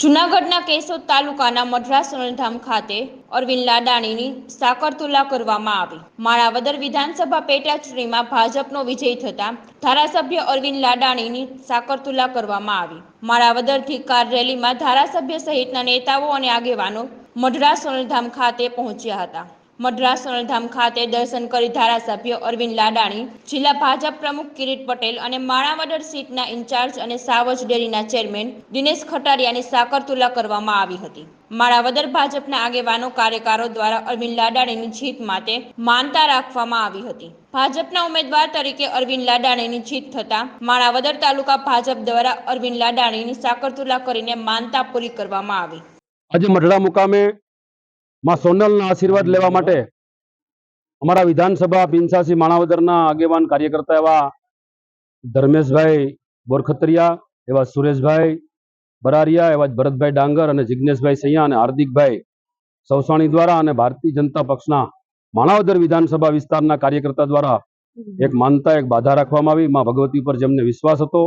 જૂનાગઢના કેશોદ તાલુકાના મઢરા સોનલધામ ખાતે અરવિંદ લાડાણીની સાકરતુલા કરવામાં આવી. માણાવદર વિધાનસભા પેટા ચૂંટણીમાં ભાજપનો વિજય થતા ધારાસભ્ય અરવિંદ લાડાણીની સાકરતુલા કરવામાં આવી. માણાવદરથી કાર રેલીમાં ધારાસભ્ય સહિતના નેતાઓ અને આગેવાનો મઢરા સોનલધામ ખાતે પહોંચ્યા હતા. મઢરા સોનલધામ ખાતે દર્શન કરી ધારાસભ્ય અરવિંદ લાડાણી, જિલ્લા ભાજપ પ્રમુખ કિરીટ પટેલ અને માણાવદર સીટના ઇન્ચાર્જ અને સાવજ ડેરીના ચેરમેન દિનેશ ખટારિયાની સાકરતુલા કરવામાં આવી હતી. માણાવદર ભાજપના આગેવાનો કાર્યકારો દ્વારા અરવિંદ લાડાણીની જીત માટે માનતા રાખવામાં આવી હતી. ભાજપના ઉમેદવાર તરીકે અરવિંદ લાડાણીની જીત થતાં માણાવદર તાલુકા ભાજપ દ્વારા અરવિંદ લાડાણીની સાકરતુલા કરીને માનતા પૂરી કરવામાં આવી. આજે મઢડા મુકામે માં સોનલના આશીર્વાદ લેવા માટે અમારા વિધાનસભા પિંસાસી માણાવદરના આગેવાન કાર્યકર્તા એવા ધર્મેશભાઈ બોરખતરિયા એવા સુરેશભાઈ બરારિયા એવા ભરતભાઈ ડાંગર અને જિજ્ઞેશભાઈ સૈયા અને હાર્દિકભાઈ સૌસાણી દ્વારા અને ભારતીય જનતા પક્ષના માણાવદર વિધાનસભા વિસ્તારના કાર્યકર્તા દ્વારા એક માનતા એક બાધા રાખવામાં આવી. માં ભગવતી પર જેમને વિશ્વાસ હતો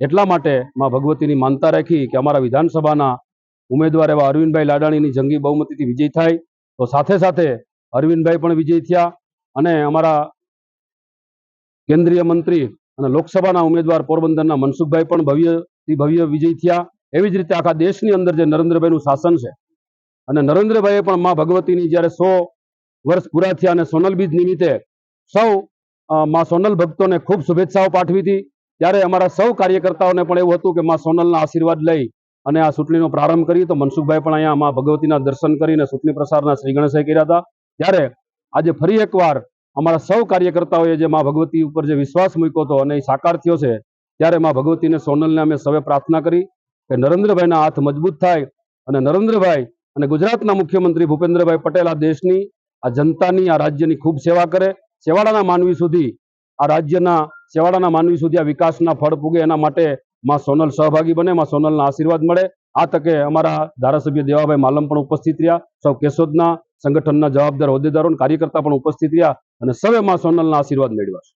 એટલા માટે માં ભગવતીની માનતા રાખી કે અમારા વિધાનસભાના ઉમેદવાર એવા અરવિંદભાઈ લાડાણીની જંગી બહુમતીથી વિજય થાય. તો સાથે સાથે અરવિંદભાઈ પણ વિજય થયા અને અમારા કેન્દ્રીય મંત્રી અને લોકસભાના ઉમેદવાર પોરબંદરના મનસુખભાઈ પણ ભવ્યથી ભવ્ય વિજય થયા. એવી જ રીતે આખા દેશની અંદર જે નરેન્દ્રભાઈનું શાસન છે અને નરેન્દ્રભાઈએ પણ માં ભગવતીની જ્યારે સો વર્ષ પૂરા થયા અને સોનલ બીજ નિમિત્તે સૌ માં સોનલ ભક્તોને ખૂબ શુભેચ્છાઓ પાઠવી હતી. ત્યારે અમારા સૌ કાર્યકર્તાઓને પણ એવું હતું કે માં સોનલના આશીર્વાદ લઈ અને આ ચૂંટણીનો પ્રારંભ કરી તો મનસુખભાઈ પણ અહીંયા માં ભગવતીના દર્શન કરીને ચૂંટણી પ્રસારના શ્રી ગણેશાઈ કર્યા હતા. ત્યારે આજે ફરી એકવાર અમારા સૌ કાર્યકર્તાઓએ જે માં ભગવતી ઉપર જે વિશ્વાસ મૂક્યો હતો અને એ સાકાર થયો છે, ત્યારે માં ભગવતીને સોનલને અમે સૌએ પ્રાર્થના કરી કે નરેન્દ્રભાઈના હાથ મજબૂત થાય અને નરેન્દ્રભાઈ અને ગુજરાતના મુખ્યમંત્રી ભૂપેન્દ્રભાઈ પટેલ આ દેશની, આ જનતાની, આ રાજ્યની ખૂબ સેવા કરે. છેવાડાના માનવી સુધી આ રાજ્યના, છેવાડાના માનવી સુધી આ વિકાસના ફળ પૂગે એના માટે માં સોનલ સહભાગી બને, માં સોનલના આશીર્વાદ મળે. આ તકે અમારા ધારાસભ્ય દેવાભાઈ માલમ પણ ઉપસ્થિત રહ્યા. સૌ કેશોદના સંગઠનના જવાબદાર હોદ્દેદારો કાર્યકર્તા પણ ઉપસ્થિત રહ્યા. અને સૌએ માં સોનલના આશીર્વાદ મેળવ્યા